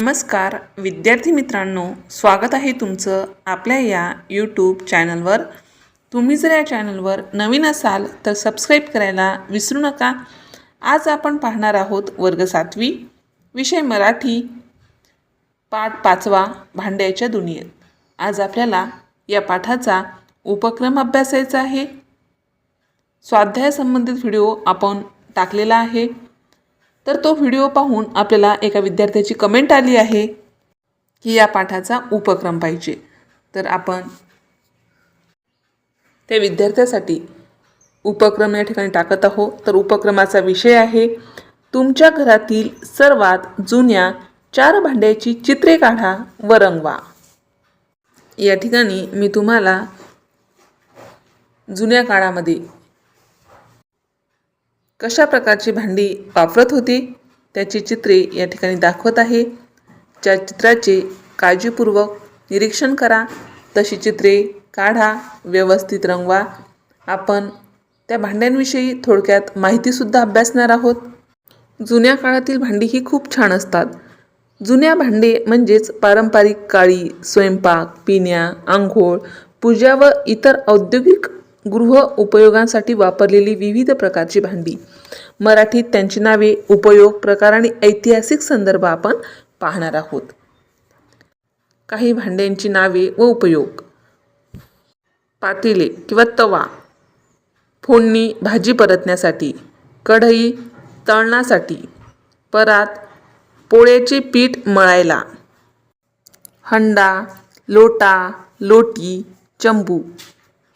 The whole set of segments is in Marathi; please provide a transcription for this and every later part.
नमस्कार विद्यार्थी मित्रांनो स्वागत आहे तुमचं आपल्या या यूट्यूब चॅनलवर तुम्ही जर या चॅनलवर नवीन असाल तर सबस्क्राईब करायला विसरू नका. आज आपण पाहणार आहोत वर्ग सातवी विषय मराठी पाठ पाचवा भांड्याच्या दुनियेत. आज आपल्याला या पाठाचा उपक्रम अभ्यासायचा आहे. स्वाध्यायासंबंधित व्हिडिओ आपण टाकलेला आहे. तर तो व्हिडिओ पाहून आपल्याला एका विद्यार्थ्याची कमेंट आली आहे की या पाठाचा उपक्रम पाहिजे. तर आपण त्या विद्यार्थ्यासाठी उपक्रम या ठिकाणी टाकत आहोत. तर उपक्रमाचा विषय आहे तुमच्या घरातील सर्वात जुन्या चार भांड्याची चित्रे काढा व रंगवा. या ठिकाणी मी तुम्हाला जुन्या काळामध्ये कशा प्रकारची भांडी वापरत होती त्याची चित्रे या ठिकाणी दाखवत आहे. ज्या चित्राचे काळजीपूर्वक निरीक्षण करा तशी चित्रे काढा व्यवस्थित रंगवा. आपण त्या भांड्यांविषयी थोडक्यात माहितीसुद्धा अभ्यासणार आहोत. जुन्या काळातील भांडी ही खूप छान असतात. जुन्या भांडे म्हणजेच पारंपरिक काळी स्वयंपाक पिण्या आंघोळ पूजा व इतर औद्योगिक गृह उपयोगांसाठी वापरलेली विविध प्रकारची भांडी. मराठीत त्यांची नावे उपयोग प्रकार आणि ऐतिहासिक संदर्भ आपण पाहणार आहोत. काही भांड्यांची नावे व उपयोग. पातेले किंवा तवा. फोडणी भाजी परतण्यासाठी. कढई तळण्यासाठी. परात पोळ्याचे पीठ मळायला. हंडा लोटा लोटी चंबू.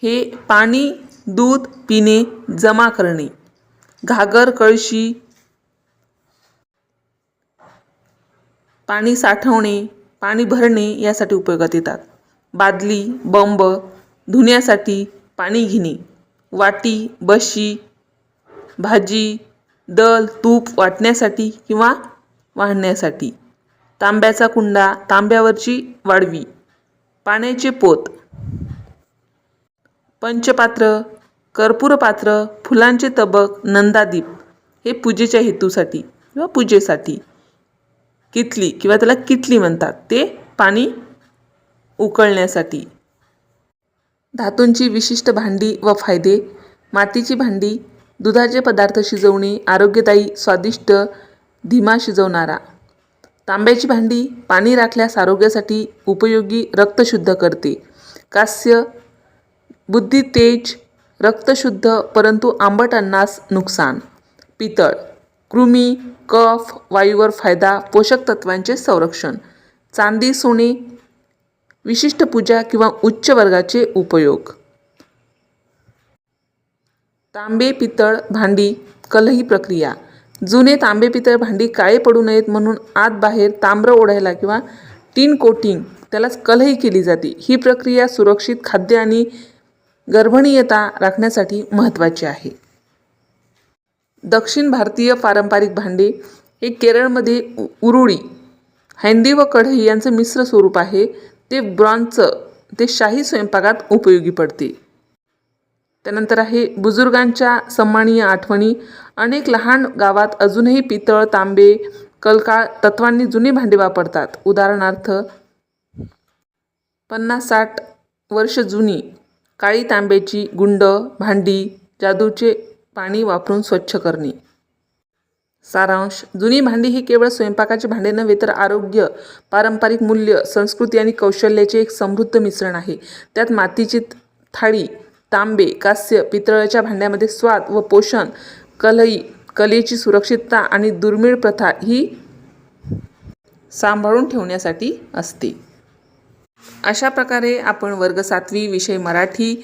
हे पाणी दूध पिणे जमा करणे. घागर कळशी. पाणी साठवणे पाणी भरणे यासाठी उपयोगात येतात. बादली बंब धुण्यासाठी पाणी घेणे. वाटी बशी भाजी दल तूप वाटण्यासाठी किंवा वाढण्यासाठी तांब्याचा कुंडा तांब्यावरची वाढवी. पाण्याचे पोत. पंचपात्र कर्पूरपात्र फुलांचे तबक नंदादीप हे पूजेच्या हेतूसाठी किंवा पूजेसाठी कितली किंवा त्याला कितली म्हणतात ते पाणी उकळण्यासाठी. धातूंची विशिष्ट भांडी व फायदे मातीची भांडी दुधाचे पदार्थ शिजवणे आरोग्यदायी स्वादिष्ट धीमा शिजवणारा. तांब्याची भांडी पाणी राखल्यास आरोग्यासाठी उपयोगी रक्त शुद्ध करते. कास्य बुद्धी तेज रक्तशुद्ध परंतु आंबट अन्नास नुकसान. पितळ कृमी कफ वायूवर फायदा पोषक तत्वांचे संरक्षण. चांदी सोने विशिष्ट पूजा किंवा उच्च वर्गाचे उपयोग. तांबे पितळ भांडी कलही प्रक्रिया. जुने तांबे पितळ भांडी काळे पडू नयेत म्हणून आत बाहेर तांब्र ओढायला किंवा टीन कोटिंग त्यालाच कलही केली जाते. ही प्रक्रिया सुरक्षित खाद्य आणि गर्भणीयता राखण्यासाठी महत्त्वाची आहे. दक्षिण भारतीय पारंपरिक भांडे हे केरळमध्ये उ उरुळी हँडी व कढई यांचं मिश्र स्वरूप आहे. ते ब्रॉन्झचं ते शाही स्वयंपाकात उपयोगी पडते. त्यानंतर आहे बुजुर्गांच्या सन्मानीय आठवणी. अनेक लहान गावात अजूनही पितळ तांबे कलकाळ तत्वांनी जुनी भांडी वापरतात. उदाहरणार्थ पन्नास साठ वर्ष जुनी काळी तांब्याची गुंड भांडी जादूचे पाणी वापरून स्वच्छ करणे. सारांश जुनी भांडी ही केवळ स्वयंपाकाचे भांडे नव्हे तर आरोग्य पारंपरिक मूल्य संस्कृती आणि कौशल्याचे एक समृद्ध मिश्रण आहे. त्यात मातीची थाळी तांबे कास्य पितळाच्या भांड्यामध्ये स्वाद व पोषण कलई कलेची सुरक्षितता आणि दुर्मिळ प्रथा ही सांभाळून ठेवण्यासाठी असते. अशा प्रकारे आपण वर्ग सातवी विषय मराठी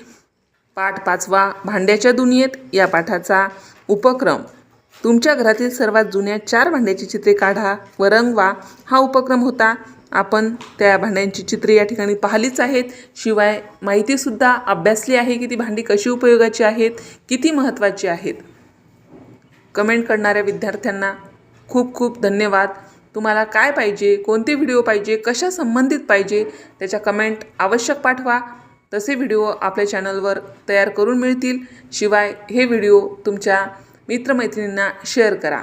पाठ पाचवा भांड्याच्या दुनियेत या पाठाचा उपक्रम. तुमच्या घरातील सर्वात जुन्या चार भांड्याची चित्रे काढा व रंगवा हा उपक्रम होता. आपण त्या भांड्यांची चित्रे या ठिकाणी पाहिलीच आहेत. शिवाय माहितीसुद्धा अभ्यासली आहे की ती भांडी कशी उपयोगाची आहेत किती महत्त्वाची आहेत. कमेंट करणाऱ्या विद्यार्थ्यांना खूप खूप धन्यवाद. तुम्हाला काय पाहिजे कोणते व्हिडिओ पाहिजे कशा संबंधित पाहिजे त्याच्या कमेंट आवश्यक पाठवा. तसे व्हिडिओ आपल्या चॅनलवर तयार करून मिळतील. शिवाय हे व्हिडिओ तुमच्या मित्रमैत्रिणींना शेअर करा.